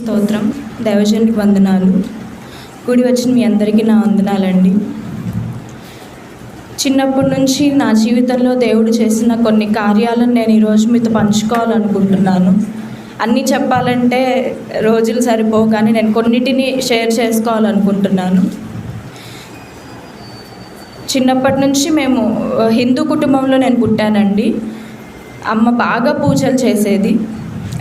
స్తోత్రం. దైవజనుడికి వందనాలు. కూడి వచ్చిన మీ అందరికీ నా వందనాలండి. చిన్నప్పటి నుంచి నా జీవితంలో దేవుడు చేసిన కొన్ని కార్యాలను నేను ఈరోజు మీతో పంచుకోవాలనుకుంటున్నాను. అన్నీ చెప్పాలంటే రోజులు సరిపోవు కానీ నేను కొన్నిటిని షేర్ చేసుకోవాలనుకుంటున్నాను. చిన్నప్పటి నుంచి మేము హిందూ కుటుంబంలో నేను పుట్టానండి. అమ్మ బాగా పూజలు చేసేది.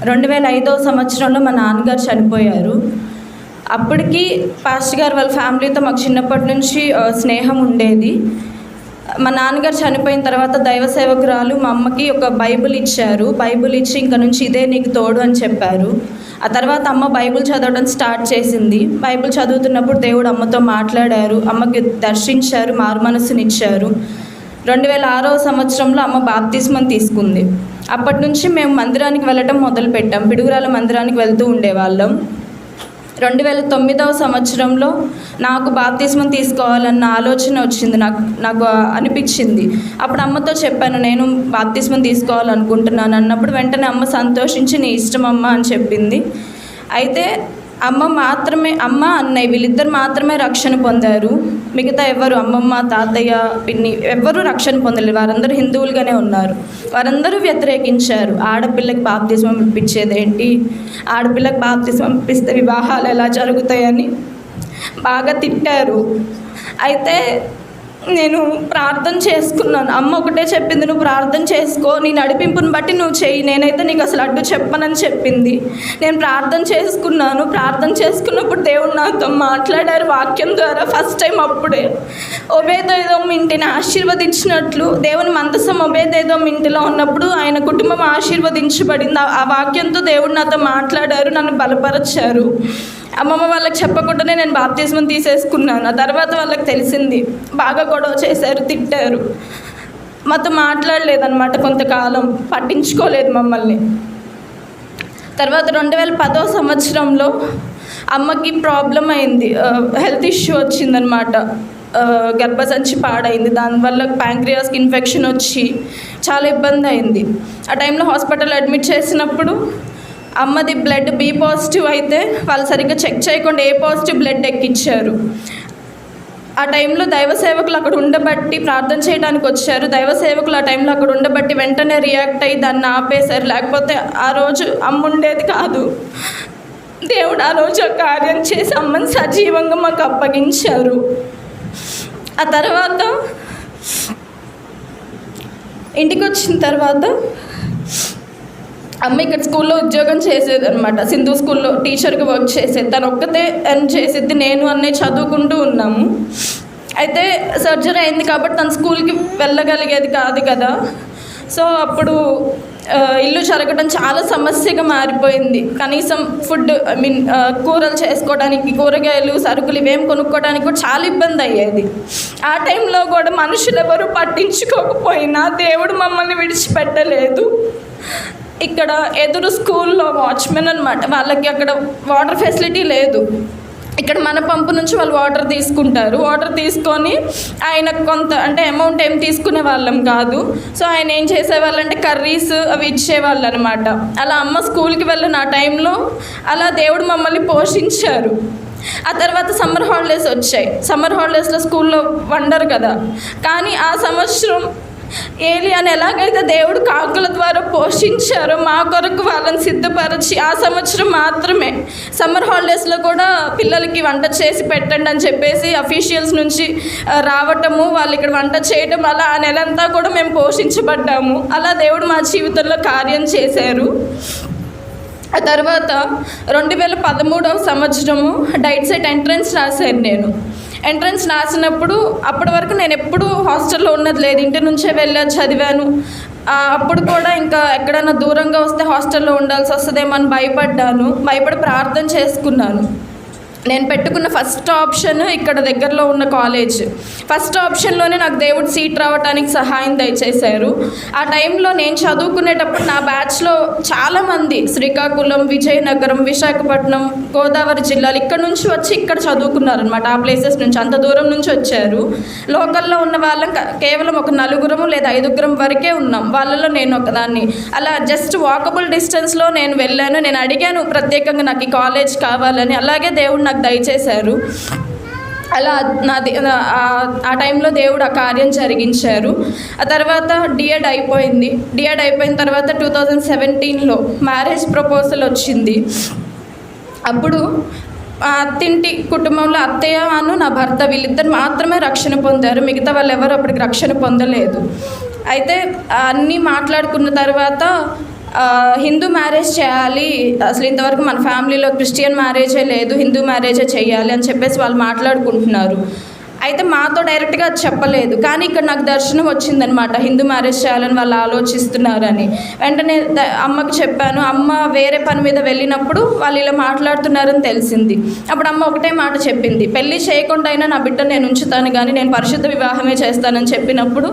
రెండు వేల ఐదో సంవత్సరంలో మా నాన్నగారు చనిపోయారు. అప్పటికి పాస్ట్ గారు వాళ్ళ ఫ్యామిలీతో మాకు చిన్నప్పటి నుంచి స్నేహం ఉండేది. మా నాన్నగారు చనిపోయిన తర్వాత దైవ సేవకురాలు మా అమ్మకి ఒక బైబిల్ ఇచ్చారు. బైబిల్ ఇచ్చి ఇంక నుంచి ఇదే నీకు తోడు అని చెప్పారు. ఆ తర్వాత అమ్మ బైబిల్ చదవడం స్టార్ట్ చేసింది. బైబిల్ చదువుతున్నప్పుడు దేవుడు అమ్మతో మాట్లాడారు. అమ్మకి దర్శించారు మారు మనసునిచ్చారు. రెండు వేల ఆరో సంవత్సరంలో అమ్మ బాప్తిస్మం తీసుకుంది. అప్పటి నుంచి మేము మందిరానికి వెళ్ళటం మొదలుపెట్టాం. పిడుగురాల మందిరానికి వెళ్తూ ఉండేవాళ్ళం. రెండు వేల తొమ్మిదవ సంవత్సరంలో నాకు బాప్తిస్మం తీసుకోవాలన్న ఆలోచన వచ్చింది. నాకు నాకు అనిపించింది. అప్పుడు అమ్మతో చెప్పాను నేను బాప్తిస్మం తీసుకోవాలనుకుంటున్నాను అన్నప్పుడు వెంటనే అమ్మ సంతోషించి నీ ఇష్టం అమ్మ అని చెప్పింది. అయితే అమ్మ మాత్రమే అమ్మ అన్నయ్య వీళ్ళిద్దరు మాత్రమే రక్షణ పొందారు. మిగతా ఎవరు? అమ్మమ్మ తాతయ్య పిన్ని ఎవ్వరూ రక్షణ పొందలేదు. వారందరూ హిందువులుగానే ఉన్నారు. వారందరూ వ్యతిరేకించారు. ఆడపిల్లకి బాప్తిజం ఇప్పించేది ఏంటి ఆడపిల్లకి బాప్తిజం ఇప్పిస్తే వివాహాలు ఎలా జరుగుతాయని బాగా తిట్టారు. అయితే నేను ప్రార్థన చేసుకున్నాను. అమ్మ ఒకటే చెప్పింది నువ్వు ప్రార్థన చేసుకో నీ నడిపింపుని బట్టి నువ్వు చెయ్యి నేనైతే నీకు అసలు అడ్డు చెప్పనని చెప్పింది. నేను ప్రార్థన చేసుకున్నాను. ప్రార్థన చేసుకున్నప్పుడు దేవుడు నాతో మాట్లాడారు వాక్యం ద్వారా ఫస్ట్ టైం అప్పుడే. ఒబేదేదో ఇంటిని ఆశీర్వదించినట్లు దేవుని మందసం ఒబేదేదో ఇంటిలో ఉన్నప్పుడు ఆయన కుటుంబం ఆశీర్వదించబడింది. ఆ- వాక్యంతో దేవుడు నాతో మాట్లాడారు నన్ను బలపరిచారు. అమ్మమ్మ వాళ్ళకి చెప్పకుండానే నేను బాప్తిజం తీసేసుకున్నాను. ఆ తర్వాత వాళ్ళకి తెలిసింది. బాగా గొడవ చేశారు తిట్టారు. మాతో మాట్లాడలేదన్నమాట కొంతకాలం. పట్టించుకోలేదు మమ్మల్ని. తర్వాత రెండు వేల పదో సంవత్సరంలో అమ్మకి ప్రాబ్లం అయింది. హెల్త్ ఇష్యూ వచ్చిందనమాట గర్భసంచి పాడైంది. దానివల్ల ప్యాంక్రియాస్కి ఇన్ఫెక్షన్ వచ్చి చాలా ఇబ్బంది అయింది. ఆ టైంలో హాస్పిటల్ అడ్మిట్ చేసినప్పుడు అమ్మది బ్లడ్ బి పాజిటివ్ అయితే వాళ్ళు సరిగ్గా చెక్ చేయకుండా ఏ పాజిటివ్ బ్లడ్ ఎక్కిచ్చారు. ఆ టైంలో దైవ సేవకులు అక్కడ ఉండబట్టి ప్రార్థన చేయడానికి వచ్చారు. దైవ సేవకులు ఆ టైంలో అక్కడ ఉండబట్టి వెంటనే రియాక్ట్ అయ్యి దాన్ని ఆపేశారు. లేకపోతే ఆ రోజు అమ్మ ఉండేది కాదు. దేవుడు ఆ రోజు కార్యం చేసి అమ్మని సజీవంగా మాకు అప్పగించారు. ఆ తర్వాత ఇంటికి వచ్చిన తర్వాత అమ్మ ఇక్కడ స్కూల్లో ఉద్యోగం చేసేది అనమాట సింధు స్కూల్లో టీచర్గా వర్క్ చేసేది. తను ఒక్కతే ఎర్న్ చేసేది నేను అనే చదువుకుంటూ ఉన్నాము అయితే సర్జరీ అయింది కాబట్టి తను స్కూల్కి వెళ్ళగలిగేది కాదు కదా. సో అప్పుడు ఇల్లు జరగడం చాలా సమస్యగా మారిపోయింది. కనీసం ఫుడ్ ఐ మీన్ కూరలు చేసుకోవడానికి కూరగాయలు సరుకులు ఇవేం కొనుక్కోవడానికి కూడా చాలా ఇబ్బంది అయ్యేది. ఆ టైంలో కూడా మనుషులు ఎవరు పట్టించుకోకపోయినా దేవుడు మమ్మల్ని విడిచిపెట్టలేదు. ఇక్కడ ఎదురు స్కూల్లో వాచ్మెన్ అనమాట వాళ్ళకి అక్కడ వాటర్ ఫెసిలిటీ లేదు. ఇక్కడ మన పంపు నుంచి వాళ్ళు వాటర్ తీసుకుంటారు. వాటర్ తీసుకొని ఆయన కొంత అంటే అమౌంట్ ఏం తీసుకునే వాళ్ళం కాదు. సో ఆయన ఏం చేసేవాళ్ళంటే కర్రీస్ అవి ఇచ్చేవాళ్ళు అనమాట అలా అమ్మ స్కూల్కి వెళ్ళిన ఆ టైంలో అలా దేవుడు మమ్మల్ని పోషించారు. ఆ తర్వాత సమ్మర్ హాలిడేస్ వచ్చాయి. సమ్మర్ హాలిడేస్లో స్కూల్లో వండరు కదా. కానీ ఆ సంవత్సరం ఏలి అని ఎలాగైతే దేవుడు కాకుల ద్వారా పోషించారో మా కొరకు వాళ్ళని సిద్ధపరిచి ఆ సంవత్సరం మాత్రమే సమ్మర్ హాలిడేస్లో కూడా పిల్లలకి వంట చేసి పెట్టండి అని చెప్పేసి అఫీషియల్స్ నుంచి రావటము వాళ్ళు ఇక్కడ వంట చేయటం అలా ఆ నెలంతా కూడా మేము పోషించబడ్డాము. అలా దేవుడు మా జీవితంలో కార్యం చేశారు. ఆ తర్వాత రెండు వేల పదమూడవ సంవత్సరము డైట్ సెట్ ఎంట్రన్స్ రాశాను నేను. ఎంట్రన్స్ రాసినప్పుడు అప్పటి వరకు నేను ఎప్పుడు హాస్టల్లో ఉన్నది లేదు. ఇంటి నుంచే వెళ్ళా చదివాను. అప్పుడు కూడా ఇంకా ఎక్కడైనా దూరంగా వస్తే హాస్టల్లో ఉండాల్సి వస్తుందేమో అని భయపడ్డాను. భయపడి ప్రార్థన చేసుకున్నాను. నేను పెట్టుకున్న ఫస్ట్ ఆప్షన్ ఇక్కడ దగ్గరలో ఉన్న కాలేజ్. ఫస్ట్ ఆప్షన్లోనే నాకు దేవుడు సీట్ రావడానికి సహాయం దయచేశారు. ఆ టైంలో నేను చదువుకునేటప్పుడు నా బ్యాచ్లో చాలామంది శ్రీకాకుళం విజయనగరం విశాఖపట్నం గోదావరి జిల్లాలు ఇక్కడ నుంచి వచ్చి ఇక్కడ చదువుకున్నారనమాట ఆ ప్లేసెస్ నుంచి అంత దూరం నుంచి వచ్చారు. లోకల్లో ఉన్న వాళ్ళం కేవలం ఒక నలుగురము లేదా ఐదుగురం వరకే ఉన్నాం. వాళ్ళలో నేను ఒకదాన్ని. అలా జస్ట్ వాకబుల్ డిస్టెన్స్లో నేను వెళ్ళాను. నేను అడిగాను ప్రత్యేకంగా నాకు ఈ కాలేజ్ కావాలని. అలాగే దేవుడు నాకు దయచేశారు. అలా నా ఆ- టైంలో దేవుడు ఆ కార్యం జరిగించారు. ఆ తర్వాత డిఎడ్ అయిపోయింది. డిఎడ్ అయిపోయిన తర్వాత టూ థౌజండ్ సెవెంటీన్లో మ్యారేజ్ ప్రపోజల్ వచ్చింది. అప్పుడు అత్తింటి కుటుంబంలో అత్తయ్య అను నా భర్త వీళ్ళిద్దరు మాత్రమే రక్షణ పొందారు. మిగతా వాళ్ళు ఎవరు అప్పటికి రక్షణ పొందలేదు. అయితే అన్నీ మాట్లాడుకున్న తర్వాత హిందూ మ్యారేజ్ చేయాలి. అసలు ఇంతవరకు మన ఫ్యామిలీలో క్రిస్టియన్ మ్యారేజే లేదు హిందూ మ్యారేజే చేయాలి అని చెప్పేసి వాళ్ళు మాట్లాడుకుంటున్నారు. అయితే మాతో డైరెక్ట్గా అది చెప్పలేదు. కానీ ఇక్కడ నాకు దర్శనం వచ్చిందనమాట హిందూ మ్యారేజ్ చేయాలని వాళ్ళు ఆలోచిస్తున్నారని. వెంటనే అమ్మకు అమ్మకి చెప్పాను. అమ్మ వేరే పని మీద వెళ్ళినప్పుడు వాళ్ళు ఇలా మాట్లాడుతున్నారని తెలిసింది. అప్పుడు అమ్మ ఒకటే మాట చెప్పింది. పెళ్ళి చేయకుండా అయినా నా బిడ్డ నేను ఉంచుతాను కానీ నేను పరిశుద్ధ వివాహమే చేస్తానని చెప్పినప్పుడు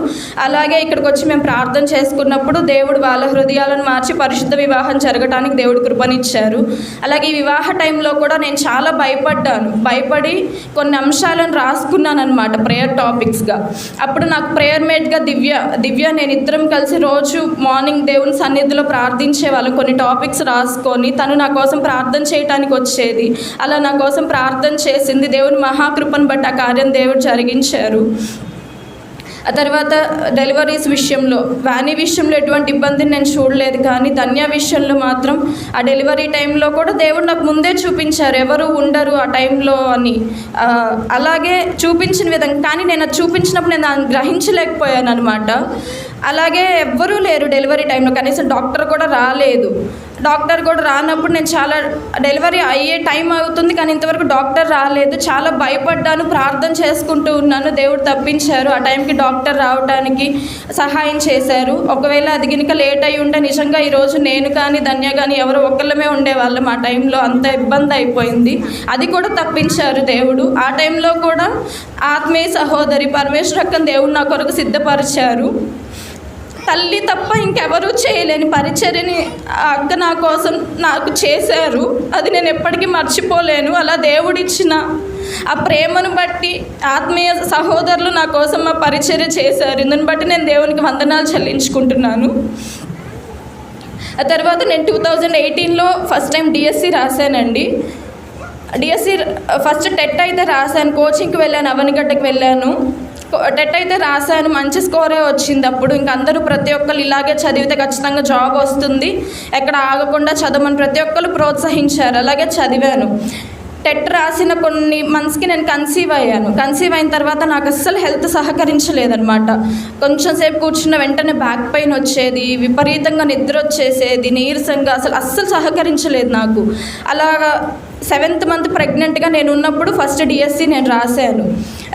అలాగే ఇక్కడికి వచ్చి మేము ప్రార్థన చేసుకున్నప్పుడు దేవుడు వాళ్ళ హృదయాలను మార్చి పరిశుద్ధ వివాహం జరగటానికి దేవుడు కృపనిచ్చారు. అలాగే ఈ వివాహ టైంలో కూడా నేను చాలా భయపడ్డాను. భయపడి కొన్ని అంశాలను రాసుకున్నాను. అనమాట ప్రేయర్ టాపిక్స్గా అప్పుడు నాకు ప్రేయర్ మేట్గా దివ్య దివ్య నేను ఇద్దరం కలిసి రోజు మార్నింగ్ దేవుని సన్నిధిలో ప్రార్థించే వాళ్ళం కొన్ని టాపిక్స్ రాసుకొని తను నా కోసం ప్రార్థన చేయడానికి వచ్చేది. అలా నా కోసం ప్రార్థన చేసింది దేవుని మహాకృపను బట్టి ఆ కార్యం దేవుడు జరిగించారు. ఆ తర్వాత డెలివరీస్ విషయంలో వాణి విషయంలో ఎటువంటి ఇబ్బందిని నేను చూడలేదు కానీ ధన్య విషయంలో మాత్రం ఆ డెలివరీ టైంలో కూడా దేవుడు నాకు ముందే చూపించారు ఎవరు ఉండరు ఆ టైంలో అని. అలాగే చూపించిన విధంగా కానీ నేను అది చూపించినప్పుడు నేను దాన్ని గ్రహించలేకపోయాను అనమాట అలాగే ఎవ్వరూ లేరు డెలివరీ టైంలో కనీసం డాక్టర్ కూడా రాలేదు. డాక్టర్ కూడా రానప్పుడు నేను చాలా డెలివరీ అయ్యే టైం అవుతుంది కానీ ఇంతవరకు డాక్టర్ రాలేదు. చాలా భయపడ్డాను ప్రార్థన చేసుకుంటూ ఉన్నాను. దేవుడు తప్పించారు. ఆ టైంకి డాక్టర్ రావడానికి సహాయం చేశారు. ఒకవేళ అది గినక లేట్ అయి ఉంటే నిజంగా ఈరోజు నేను కానీ ధన్య కానీ ఎవరు ఒక్కళ్ళమే ఉండేవాళ్ళం. ఆ టైంలో అంత ఇబ్బంది అయిపోయింది. అది కూడా తప్పించారు దేవుడు. ఆ టైంలో కూడా ఆత్మీయ సహోదరి పరమేశ్వరక్కని దేవుడు నా కొరకు సిద్ధపరిచారు. తల్లి తప్ప ఇంకెవరూ చేయలేని పరిచర్యని ఆ అక్క నా కోసం నాకు చేశారు. అది నేను ఎప్పటికీ మర్చిపోలేను. అలా దేవుడిచ్చిన ఆ ప్రేమను బట్టి ఆత్మీయ సహోదరులు నా కోసం ఆ పరిచర్య చేశారు. ఇందుని బట్టి నేను దేవునికి వందనాలు చెల్లించుకుంటున్నాను. ఆ తర్వాత నేను టూ థౌజండ్ ఎయిటీన్లో ఫస్ట్ టైం డిఎస్సి రాశానండి. డిఎస్సి ఫస్ట్ టెట్ అయితే రాశాను. కోచింగ్కి వెళ్ళాను. అవనిగడ్డకి వెళ్ళాను. టెట్ అయితే రాశాను మంచి స్కోరే వచ్చింది అప్పుడు. ఇంక అందరూ ప్రతి ఒక్కరు ఇలాగే చదివితే ఖచ్చితంగా జాబ్ వస్తుంది. ఎక్కడ ఆగకుండా చదవమని ప్రతి ఒక్కరు ప్రోత్సహించారు. అలాగే చదివాను. టెట్ రాసిన కొన్ని మంత్స్కి నేను కన్సీవ్ అయ్యాను. కన్సీవ్ అయిన తర్వాత నాకు అస్సలు హెల్త్ సహకరించలేదన్నమాట. కొంచెం సేపు కూర్చున్న వెంటనే బ్యాక్ పెయిన్ వచ్చేది విపరీతంగా నిద్ర వచ్చేసేది నీరసంగా అసలు అస్సలు సహకరించలేదు నాకు. అలాగా సెవెంత్ మంత్ ప్రెగ్నెంట్గా నేను ఉన్నప్పుడు ఫస్ట్ డిఎస్సి నేను రాశాను.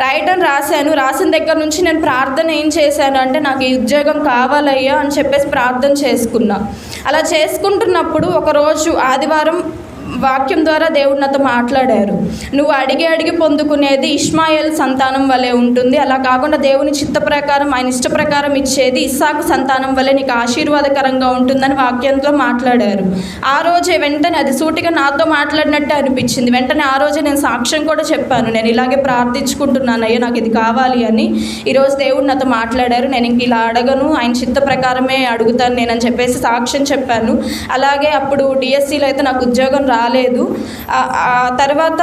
రాయటం రాశాను. రాసిన దగ్గర నుంచి నేను ప్రార్థన ఏం చేశాను అంటే నాకు ఈ ఉద్యోగం కావాలయ్యా అని చెప్పేసి ప్రార్థన చేసుకున్నా. అలా చేసుకుంటున్నప్పుడు ఒకరోజు ఆదివారం వాక్యం ద్వారా దేవుడు నాతో మాట్లాడారు. నువ్వు అడిగి అడిగి పొందుకునేది ఇష్మాయిల్ సంతానం వలె ఉంటుంది. అలా కాకుండా దేవుని చిత్త ప్రకారం ఆయన ఇష్ట ప్రకారం ఇచ్చేది ఇస్సాకు సంతానం వలె నీకు ఆశీర్వాదకరంగా ఉంటుందని వాక్యంతో మాట్లాడారు. ఆ రోజే వెంటనే అది సూటిగా నాతో మాట్లాడినట్టే అనిపించింది. వెంటనే ఆ రోజే నేను సాక్ష్యం కూడా చెప్పాను. నేను ఇలాగే ప్రార్థించుకుంటున్నాను అయ్యో నాకు ఇది కావాలి అని. ఈరోజు దేవుడు నాతో మాట్లాడారు. నేను ఇంక ఇలా అడగను ఆయన చిత్త ప్రకారమే అడుగుతాను నేను అని చెప్పేసి సాక్ష్యం చెప్పాను. అలాగే అప్పుడు డిఎస్సిలో అయితే నాకు ఉద్యోగం రాలేదు. తర్వాత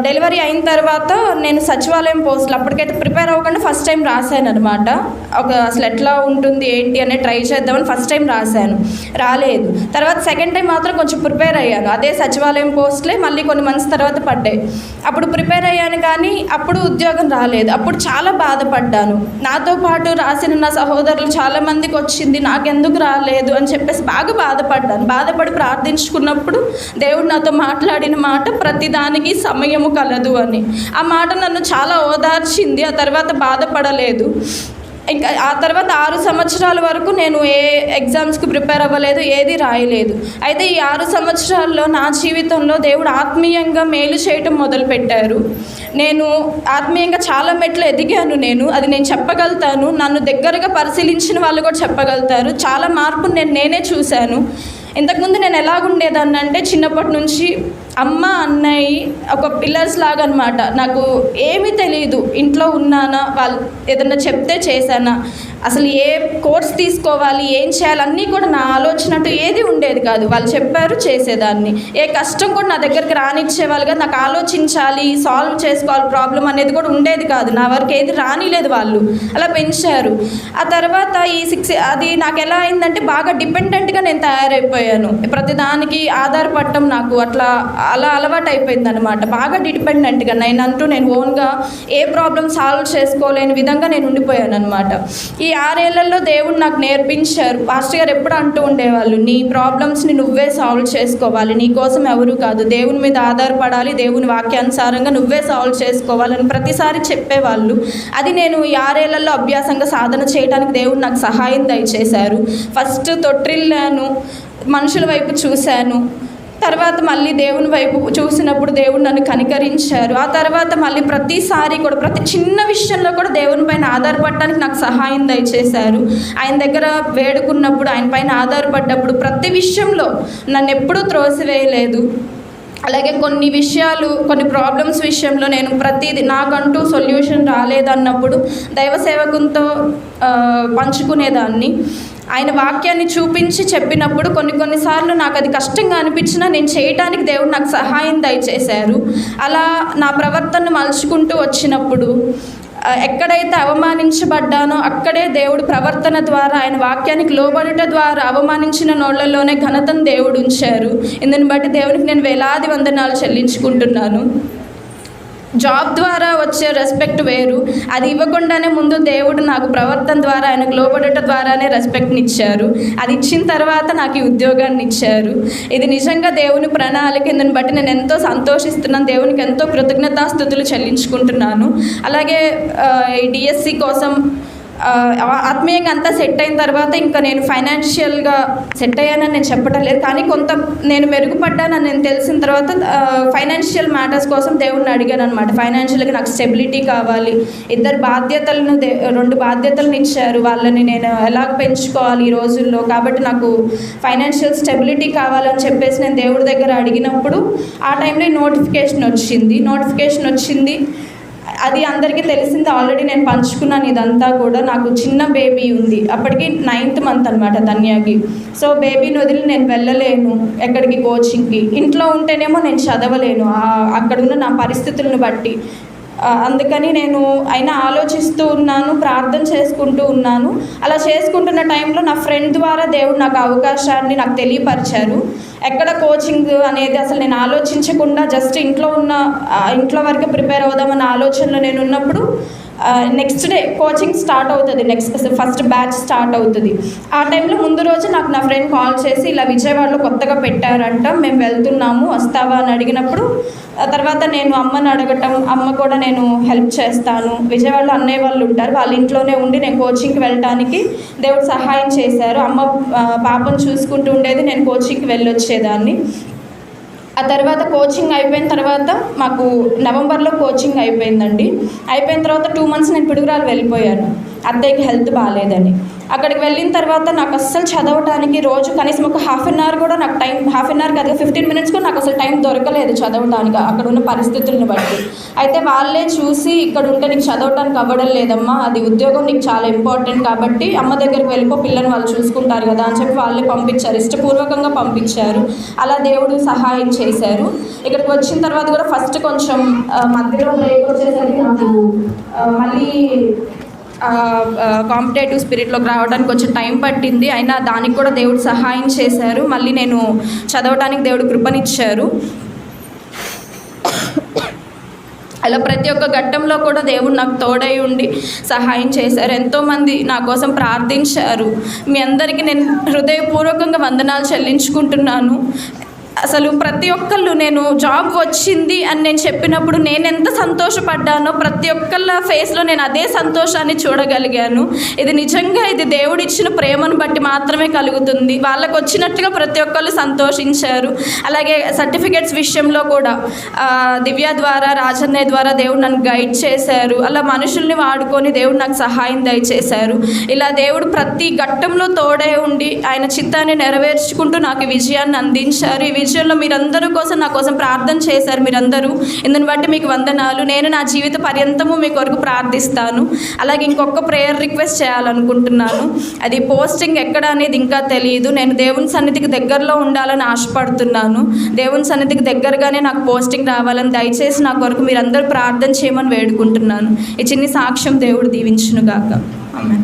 డెలివరీ అయిన తర్వాత నేను సచివాలయం పోస్టులు అప్పటికైతే ప్రిపేర్ అవ్వకుండా ఫస్ట్ టైం రాశాను అనమాట ఒక అసలు ఎట్లా ఉంటుంది ఏంటి అని ట్రై చేద్దామని ఫస్ట్ టైం రాశాను. రాలేదు. తర్వాత సెకండ్ టైం మాత్రం కొంచెం ప్రిపేర్ అయ్యాను. అదే సచివాలయం పోస్టులే మళ్ళీ కొన్ని మంత్స్ తర్వాత పడ్డాయి. అప్పుడు ప్రిపేర్ అయ్యాను కానీ అప్పుడు ఉద్యోగం రాలేదు. అప్పుడు చాలా బాధపడ్డాను. నాతో పాటు రాసిన నా సహోదరులు చాలా మందికి వచ్చింది నాకెందుకు రాలేదు అని చెప్పేసి బాగా బాధపడ్డాను. బాధపడి ప్రార్థించుకున్నప్పుడు దేవుడు నాతో మాట్లాడిన మాట ప్రతిదానికి సమయము కలదు అని. ఆ మాట నన్ను చాలా ఓదార్చింది. ఆ తర్వాత బాధపడలేదు. ఇంకా ఆ తర్వాత ఆరు సంవత్సరాల వరకు నేను ఏ ఎగ్జామ్స్కి ప్రిపేర్ అవ్వలేదు ఏది రాయలేదు. అయితే ఈ ఆరు సంవత్సరాల్లో నా జీవితంలో దేవుడు ఆత్మీయంగా మేలు చేయటం మొదలుపెట్టారు. నేను ఆత్మీయంగా చాలా మెట్లు ఎదిగాను నేను. అది నేను చెప్పగలుగుతాను. నన్ను దగ్గరగా పరిశీలించిన వాళ్ళు కూడా చెప్పగలుగుతారు. చాలా మార్పును నేను నేనే చూశాను. ఇంతకుముందు నేను ఎలాగుండేదాన్ని అంటే చిన్నప్పటి నుంచి అమ్మ అన్నయ్య ఒక పిల్లర్స్ లాగా అనమాట నాకు ఏమీ తెలియదు ఇంట్లో ఉన్నానా? వాళ్ళు ఏదన్నా చెప్తే చేశానా? అసలు ఏ కోర్స్ తీసుకోవాలి ఏం చేయాలి అన్నీ కూడా నా ఆలోచనట్టు ఏది ఉండేది కాదు. వాళ్ళు చెప్పారు చేసేదాన్ని. ఏ కష్టం కూడా నా దగ్గరికి రానిచ్చేవాళ్ళు కాదు. నాకు ఆలోచించాలి సాల్వ్ చేసుకోవాలి ప్రాబ్లం అనేది కూడా ఉండేది కాదు. నా వరకు ఏది రానిలేదు వాళ్ళు. అలా పెంచారు. ఆ తర్వాత ఈ సిక్స్ అది నాకు ఎలా అయిందంటే బాగా డిపెండెంట్గా నేను తయారైపోయాను. ప్రతిదానికి ఆధారపడటం నాకు అట్లా అలా అలవాటు అయిపోయింది అనమాట బాగా డిపెండెంట్గా నేను అంటూ నేను ఓన్గా ఏ ప్రాబ్లం సాల్వ్ చేసుకోలేని విధంగా నేను ఉండిపోయాను అనమాట ఈ ఆరేళ్ళలో దేవుడు నాకు నేర్పించారు. పాస్టర్ గారు ఎప్పుడు అంటూ ఉండేవాళ్ళు నీ ప్రాబ్లమ్స్ని నువ్వే సాల్వ్ చేసుకోవాలి నీ కోసం ఎవరు కాదు. దేవుని మీద ఆధారపడాలి దేవుని వాక్యానుసారంగా నువ్వే సాల్వ్ చేసుకోవాలని ప్రతిసారి చెప్పేవాళ్ళు. అది నేను ఈ ఆరేళ్ళలో అభ్యాసంగా సాధన చేయడానికి దేవుడు నాకు సహాయం దయచేశారు. ఫస్ట్ తొట్టిల్లాను మనుషుల వైపు చూశాను. తర్వాత మళ్ళీ దేవుని వైపు చూసినప్పుడు దేవుడు నన్ను కనికరించారు. ఆ తర్వాత మళ్ళీ ప్రతిసారి కూడా ప్రతి చిన్న విషయంలో కూడా దేవుని పైన ఆధారపడటానికి నాకు సహాయం దయచేశారు. ఆయన దగ్గర వేడుకున్నప్పుడు ఆయన పైన ఆధారపడ్డప్పుడు ప్రతి విషయంలో నన్ను ఎప్పుడూ త్రోసివేయలేదు. అలాగే కొన్ని విషయాలు కొన్ని ప్రాబ్లమ్స్ విషయంలో నేను ప్రతిదీ నాకంటూ సొల్యూషన్ రాలేదన్నప్పుడు దైవ సేవకునితో పంచుకునేదాన్ని. ఆయన వాక్యాన్ని చూపించి చెప్పినప్పుడు కొన్ని కొన్నిసార్లు నాకు అది కష్టంగా అనిపించినా నేను చేయటానికి దేవుడు నాకు సహాయం దయచేశారు. అలా నా ప్రవర్తనను మలుచుకుంటూ వచ్చినప్పుడు ఎక్కడైతే అవమానించబడ్డానో అక్కడే దేవుడు ప్రవర్తన ద్వారా ఆయన వాక్యానికి లోబడుట ద్వారా అవమానించిన నోళ్ళలోనే ఘనతను దేవుడు ఉంచారు. ఇందుని బట్టి దేవునికి నేను వేలాది వందనాలు చెల్లించుకుంటున్నాను. జాబ్ ద్వారా వచ్చే రెస్పెక్ట్ వేరు. అది ఇవ్వకుండానే ముందు దేవుడు నాకు ప్రవర్తన ద్వారా ఆయనకు లోబడట ద్వారానే రెస్పెక్ట్ని ఇచ్చారు అది ఇచ్చిన తర్వాత నాకు ఈ ఉద్యోగాన్ని ఇచ్చారు. ఇది నిజంగా దేవుని ప్రణాళిక. ఇందుని బట్టి నేను ఎంతో సంతోషిస్తున్నాను. దేవునికి ఎంతో కృతజ్ఞతాస్థుతులు చెల్లించుకుంటున్నాను. అలాగే ఈ డిఎస్సి కోసం ఆత్మీయంగా అంతా సెట్ అయిన తర్వాత ఇంకా నేను ఫైనాన్షియల్గా సెట్ అయ్యానని నేను చెప్పడం లేదు. కానీ కొంత నేను మెరుగుపడ్డానని నేను తెలిసిన తర్వాత ఫైనాన్షియల్ మ్యాటర్స్ కోసం దేవుడిని అడిగాను అనమాట ఫైనాన్షియల్గా నాకు స్టెబిలిటీ కావాలి. ఇద్దరు బాధ్యతలను దే రెండు బాధ్యతలను ఇచ్చారు. వాళ్ళని నేను ఎలా పెంచుకోవాలి ఈ రోజుల్లో. కాబట్టి నాకు ఫైనాన్షియల్ స్టెబిలిటీ కావాలని చెప్పేసి నేను దేవుడి దగ్గర అడిగినప్పుడు ఆ టైంలో నోటిఫికేషన్ వచ్చింది. నోటిఫికేషన్ వచ్చింది. అది అందరికీ తెలిసింది ఆల్రెడీ నేను పంచుకున్నాను ఇదంతా కూడా. నాకు చిన్న బేబీ ఉంది. అప్పటికి నైన్త్ మంత్ అనమాట ధన్యాకి సో బేబీని వదిలి నేను వెళ్ళలేను ఎక్కడికి కోచింగ్కి ఇంట్లో ఉంటేనేమో నేను చదవలేను. అక్కడున్న అక్కడ ఉన్న నా పరిస్థితులను బట్టి. అందుకని నేను అయినా ఆలోచిస్తూ ఉన్నాను ప్రార్థన చేసుకుంటూ ఉన్నాను. అలా చేసుకుంటున్న టైంలో నా ఫ్రెండ్ ద్వారా దేవుడు నాకు అవకాశాన్ని నాకు తెలియపరిచారు. ఎక్కడ కోచింగ్ అనేది అసలు నేను ఆలోచించకుండా జస్ట్ ఇంట్లో ఉన్న ఇంట్లో వరకు ప్రిపేర్ అవుదామన్న ఆలోచనలో నేను ఉన్నప్పుడు నెక్స్ట్ డే కోచింగ్ స్టార్ట్ అవుతుంది. నెక్స్ట్ ఫస్ట్ బ్యాచ్ స్టార్ట్ అవుతుంది. ఆ టైంలో ముందు రోజు నాకు నా ఫ్రెండ్ కాల్ చేసి ఇలా విజయవాడలో కొత్తగా పెట్టారంట మేము వెళ్తున్నాము వస్తావా? అని అడిగినప్పుడు తర్వాత నేను అమ్మని అడగటం అమ్మ కూడా నేను హెల్ప్ చేస్తాను. విజయవాడలో అన్నయ్య వాళ్ళు ఉంటారు వాళ్ళ ఇంట్లోనే ఉండి నేను కోచింగ్కి వెళ్ళటానికి దేవుడు సహాయం చేశారు. అమ్మ పాపను చూసుకుంటూ ఉండేది నేను కోచింగ్కి వెళ్ళొచ్చేదాన్ని. ఆ తర్వాత కోచింగ్ అయిపోయిన తర్వాత మాకు నవంబర్లో కోచింగ్ అయిపోయిందండి. అయిపోయిన తర్వాత టూ మంత్స్ నేను పిడుగురాలు వెళ్ళిపోయాను. అత్తయ్యకి హెల్త్ బాగాలేదని. అక్కడికి వెళ్ళిన తర్వాత నాకు అస్సలు చదవటానికి రోజు కనీసం ఒక హాఫ్ అన్ అవర్ కూడా నాకు టైం హాఫ్ అన్ అవర్ కదా ఫిఫ్టీన్ మినిట్స్ కూడా నాకు అసలు టైం దొరకలేదు చదవటానికి అక్కడ ఉన్న పరిస్థితులను బట్టి. అయితే వాళ్ళే చూసి ఇక్కడ ఉంటే నీకు చదవటానికి అవ్వడం లేదమ్మా అది ఉద్యోగం నీకు చాలా ఇంపార్టెంట్ కాబట్టి అమ్మ దగ్గరికి వెళ్ళిపో పిల్లని వాళ్ళు చూసుకుంటారు కదా అని చెప్పి వాళ్ళే పంపించారు ఇష్టపూర్వకంగా పంపించారు. అలా దేవుడు సహాయం చేశారు. ఇక్కడికి వచ్చిన తర్వాత కూడా ఫస్ట్ కొంచెం మధ్యలో బ్రేక్ వచ్చేసరికి నాకు మళ్ళీ కాంపిటేటివ్ స్పిరిట్లోకి రావడానికి కొంచెం టైం పట్టింది. అయినా దానికి కూడా దేవుడు సహాయం చేశారు. మళ్ళీ నేను చదవడానికి దేవుడు కృపనిచ్చారు. అలా ప్రతి ఒక్క ఘట్టంలో కూడా దేవుడు నాకు తోడై ఉండి సహాయం చేశారు. ఎంతోమంది నా కోసం ప్రార్థించారు. మీ అందరికీ నేను హృదయపూర్వకంగా వందనాలు చెల్లించుకుంటున్నాను. అసలు ప్రతి ఒక్కళ్ళు నేను జాబ్ వచ్చింది అని నేను చెప్పినప్పుడు నేను ఎంత సంతోషపడ్డానో ప్రతి ఒక్కళ్ళ ఫేస్లో నేను అదే సంతోషాన్ని చూడగలిగాను. ఇది నిజంగా ఇది దేవుడిచ్చిన ప్రేమను బట్టి మాత్రమే కలుగుతుంది. వాళ్ళకు వచ్చినట్టుగా ప్రతి ఒక్కళ్ళు సంతోషించారు. అలాగే సర్టిఫికెట్స్ విషయంలో కూడా దివ్య ద్వారా రాజన్నయ్య ద్వారా దేవుడు నన్ను గైడ్ చేశారు. అలా మనుషుల్ని వాడుకొని దేవుడు నాకు సహాయం దయచేశారు. ఇలా దేవుడు ప్రతి ఘట్టంలో తోడే ఉండి ఆయన చిత్తాన్ని నెరవేర్చుకుంటూ నాకు విజయాన్ని అందించారు. ఈ విజయంలో మీరందరూ కోసం నా కోసం ప్రార్థన చేశారు మీరందరూ. ఇందుని బట్టి మీకు వందనాలు. నేను నా జీవిత పర్యంతము మీ కొరకు ప్రార్థిస్తాను. అలాగే ఇంకొక ప్రేయర్ రిక్వెస్ట్ చేయాలనుకుంటున్నాను. అది పోస్టింగ్ ఎక్కడ అనేది ఇంకా తెలియదు నేను దేవుని సన్నిధికి దగ్గరలో ఉండాలని ఆశపడుతున్నాను. దేవుని సన్నిధికి దగ్గరగానే నాకు పోస్టింగ్ రావాలని దయచేసి నా కొరకు మీరందరూ ప్రార్థన చేయమని వేడుకుంటున్నాను. ఈ చిన్ని సాక్ష్యం దేవుడు దీవించునుగాక. ఆమె